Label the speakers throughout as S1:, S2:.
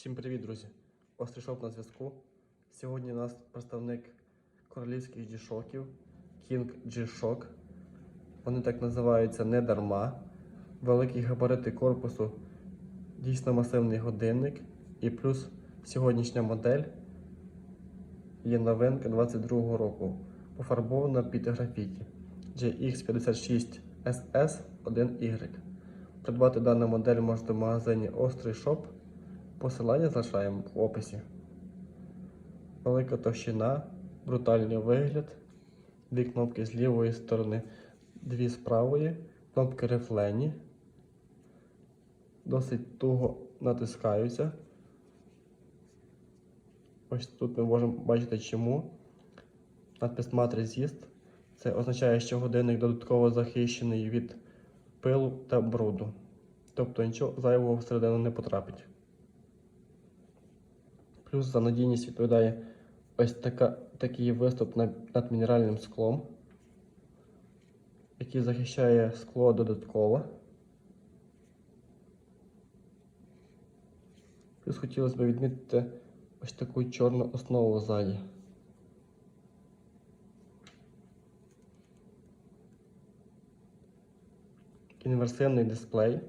S1: Всім привіт, друзі! Острий шоп на зв'язку. Сьогодні у нас представник королівських G-Shockів King G-Shock. Вони так називаються не дарма. Великі габарити корпусу, дійсно масивний годинник. І плюс сьогоднішня модель є новинка 22-го року. Пофарбована під графіті GX56SS 1Y. Придбати дану модель можете в магазині Острий Шоп. Посилання залишаємо в описі. Велика товщина, брутальний вигляд. Дві кнопки з лівої сторони, дві з правої, кнопки рифлені. Досить туго натискаються. Ось тут ми можемо бачити чому. Надпис Resist. Це означає, що годинник додатково захищений від пилу та бруду. Тобто нічого зайвого всередину не потрапить. Плюс за надійність відповідає ось така, такий виступ над, мінеральним склом, який захищає скло додатково. Плюс хотілося б відмітити ось таку чорну основу ззаді. Інверсивний дисплей,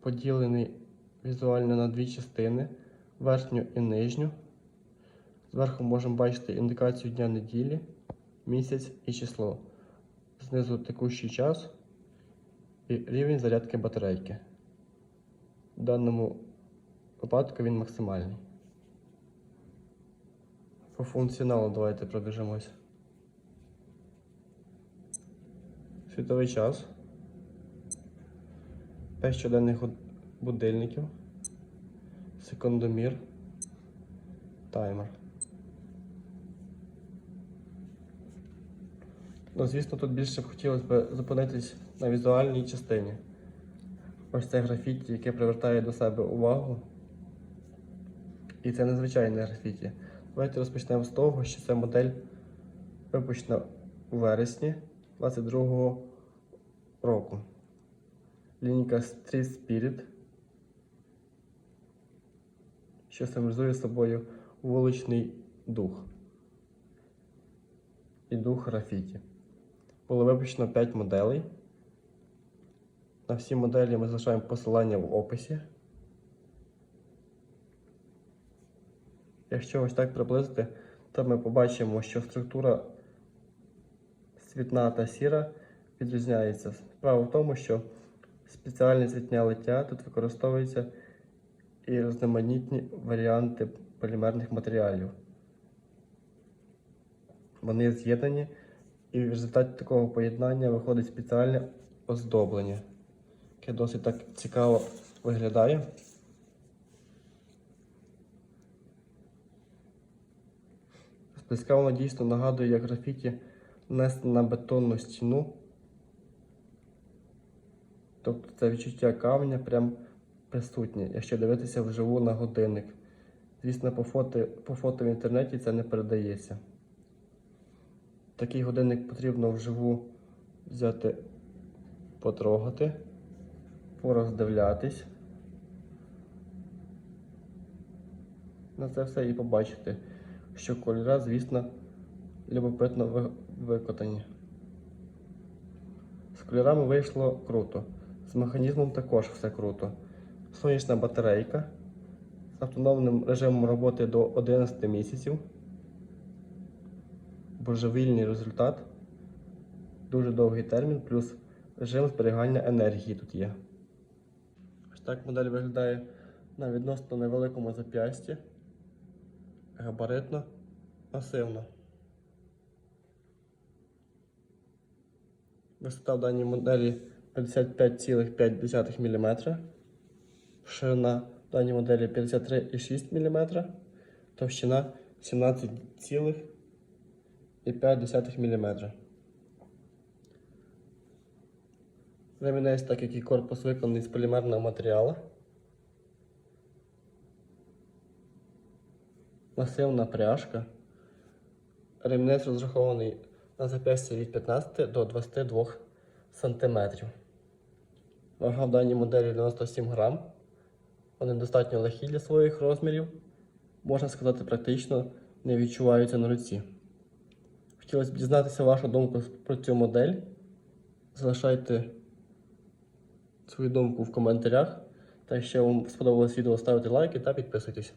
S1: поділений візуально на дві частини верхню і нижню. Зверху можемо бачити індикацію дня неділі, місяць і число. Знизу текущий час і рівень зарядки батарейки. В даному випадку він максимальний. По функціоналу давайте пробіжимось. Світовий час. 5 щоденних будильників секундомір, таймер. Ну, звісно, тут більше б хотілося б зупинитись на візуальній частині. Ось це графіті, яке привертає до себе увагу. І це незвичайне графіті. Давайте розпочнемо з того, що ця модель випущена у вересні 22-го року. Лінійка Street Spirit що символізує собою вуличний дух і дух графіті. Було випущено 5 моделей. На всі моделі ми залишаємо посилання в описі. Якщо ось так приблизити, то ми побачимо, що структура світна та сіра відрізняється. Справа в тому, що спеціальне цвітня лиття тут використовується і різноманітні варіанти полімерних матеріалів. Вони з'єднані, і в результаті такого поєднання виходить спеціальне оздоблення, яке досить так цікаво виглядає. Зблизька воно дійсно нагадує, як графіті нанесено на бетонну стіну. Тобто це відчуття камня прям присутнє, якщо дивитися вживу на годинник. Звісно, по фото, по фото в інтернеті це не передається. Такий годинник потрібно вживу взяти, потрогати, пороздивлятись. На це все і побачити, що кольора, звісно, любопитно викотані. З кольорами вийшло круто. З механізмом також все круто сонячна батарейка з автономним режимом роботи до 11 місяців. Божевільний результат. Дуже довгий термін, плюс режим зберігання енергії тут є. Ось так модель виглядає на відносно невеликому зап'ясті. Габаритно, масивно. Висота в даній моделі 55,5 мм. Ширина в даній моделі 53,6 мм, товщина 17,5 мм. Ремінець, так як і корпус виконаний з полімерного матеріалу. Масивна пряжка. Ремінець розрахований на запястя від 15 до 22 см. Вага в даній моделі 97 грам. Вони достатньо легкі для своїх розмірів. Можна сказати, практично не відчуваються на руці. Хотілося б дізнатися вашу думку про цю модель. Залишайте свою думку в коментарях. Та якщо вам сподобалось відео, ставте лайки та підписуйтесь.